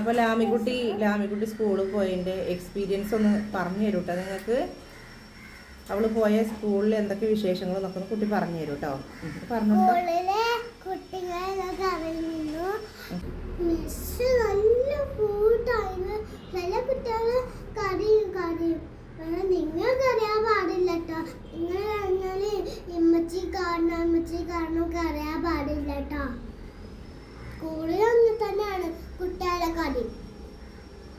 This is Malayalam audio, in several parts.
അപ്പോൾ ലാമിക്കുട്ടി ലാമിക്കുട്ടി സ്കൂളിൽ പോയതിന്റെ എക്സ്പീരിയൻസ് ഒന്ന് പറഞ്ഞു തരൂ കേട്ടോ നിങ്ങൾക്ക് അവൾ പോയ സ്കൂളിൽ എന്തൊക്കെ വിശേഷങ്ങൾ എന്നൊക്കെ കുട്ടി പറഞ്ഞു തരൂ കേട്ടോ പറഞ്ഞു സ്കൂളിലെ കുട്ടികളൊക്കെ അറിയുന്നു മിസ് നല്ല കൂട്ടായിരുന്നു ചില കുട്ടികൾ കരയും കരയും പക്ഷെ നിങ്ങൾക്ക് അറിയാൻ പാടില്ല കേട്ടോ നിങ്ങൾ കഴിഞ്ഞാൽ ഇമ്മച്ചി കാണണം ഇമ്മച്ചി കാണണം അറിയാൻ പാടില്ല കേട്ടോ സ്കൂളിൽ അങ്ങനെ തന്നെയാണ് കുട്ടികളെ കറി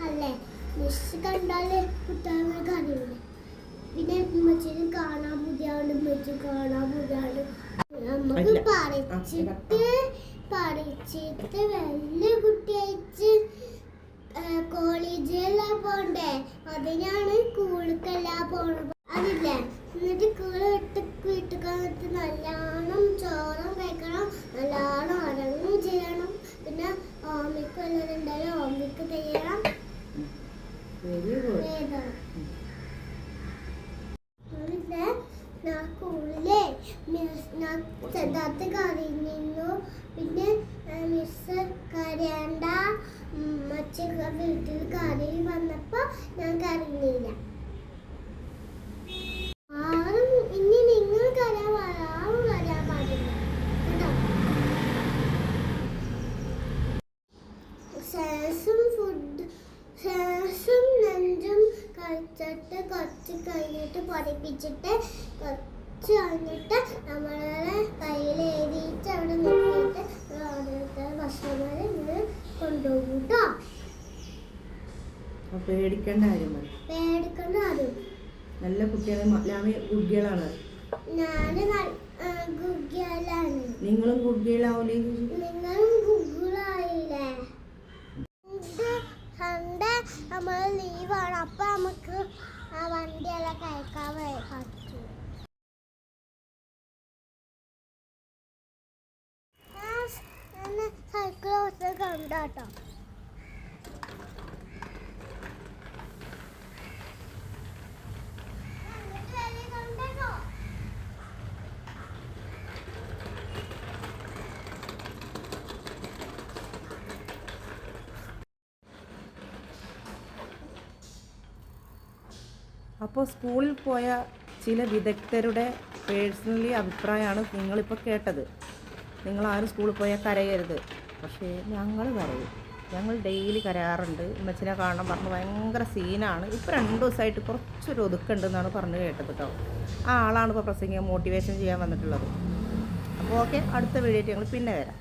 അല്ലേ മിസ് കണ്ടാൽ കുട്ടികളെ കറിയില്ലേ പിന്നെ ഉമ്മച്ചിന് കാണാൻ പുതിയാണ് ഉമ്മച്ചി കാണാൻ പുതിയാണ് നമുക്ക്. പറിച്ചിട്ട് പറിച്ചിട്ട് വലിയ കുട്ടിയച്ച് കോളേജിലെല്ലാം പോണ്ടേ? അതിനാണ് സ്കൂളിലെല്ലാം പോണത്. അതില്ലേ? എന്നിട്ട് സ്കൂൾ വിട്ട് വന്നിട്ട് നല്ലോണം ചോറും കഴിക്കണം നല്ലോണം ഉറങ്ങും സ്കൂളിലെ ചെറുതാത്ത് കരഞ്ഞിരുന്നു പിന്നെ മിസ് കരയണ്ട മച്ച വീട്ടിൽ കറി വന്നപ്പോ ഞാൻ കരഞ്ഞില്ല കഴിച്ചിട്ട് കുറച്ച് കഴിഞ്ഞിട്ട് പൊടിപ്പിച്ചിട്ട് കുറച്ച് കഴിഞ്ഞിട്ട് നമ്മളെ കയ്യിൽ എഴുതിയിട്ട് അവിടെ നോക്കിയിട്ട് ഓരോരുത്തർ ഭക്ഷണം ഇങ്ങനെ കൊണ്ടുപോകും കേട്ടോ. പേടിക്കേണ്ട കാര്യം പേടിക്കേണ്ട ആരും നല്ല കുട്ടികളെ ലാമി കുട്ടികളാണ് ഞാൻ ഗുഗ്ഗലാണ് നിങ്ങളും കുട്ടികളാവൂലേ നിങ്ങളും ഗുഗ്ഗുളായില്ലേ സൺഡേ നമ്മൾ ലീവാണ് അപ്പൊ നമുക്ക് ആ വണ്ടിയെല്ലാം കഴിക്കാൻ വേ- പറ്റും. സൈക്കിൾ കണ്ടാട്ടോ. അപ്പോൾ സ്കൂളിൽ പോയ ചില വിദഗ്ധരുടെ പേഴ്സണലി അഭിപ്രായമാണ് നിങ്ങളിപ്പോൾ കേട്ടത്. നിങ്ങൾ ആരും സ്കൂളിൽ പോയാൽ കരയരുത്. പക്ഷേ ഞങ്ങൾ കരയും. ഞങ്ങൾ ഡെയിലി കരയാറുണ്ട്. ഉമ്മച്ചിനെ കാണണം പറഞ്ഞ് ഭയങ്കര സീനാണ്. ഇപ്പോൾ രണ്ട് ദിവസമായിട്ട് കുറച്ചൊരു ഒതുക്കുണ്ടെന്നാണ് പറഞ്ഞു കേട്ടത് കേട്ടോ. ആ ആളാണ് ഇപ്പോൾ പ്രസംഗം മോട്ടിവേഷൻ ചെയ്യാൻ വന്നിട്ടുള്ളത്. അപ്പോൾ ഓക്കെ അടുത്ത വീഡിയോ ഞങ്ങൾ പിന്നെ വരാം.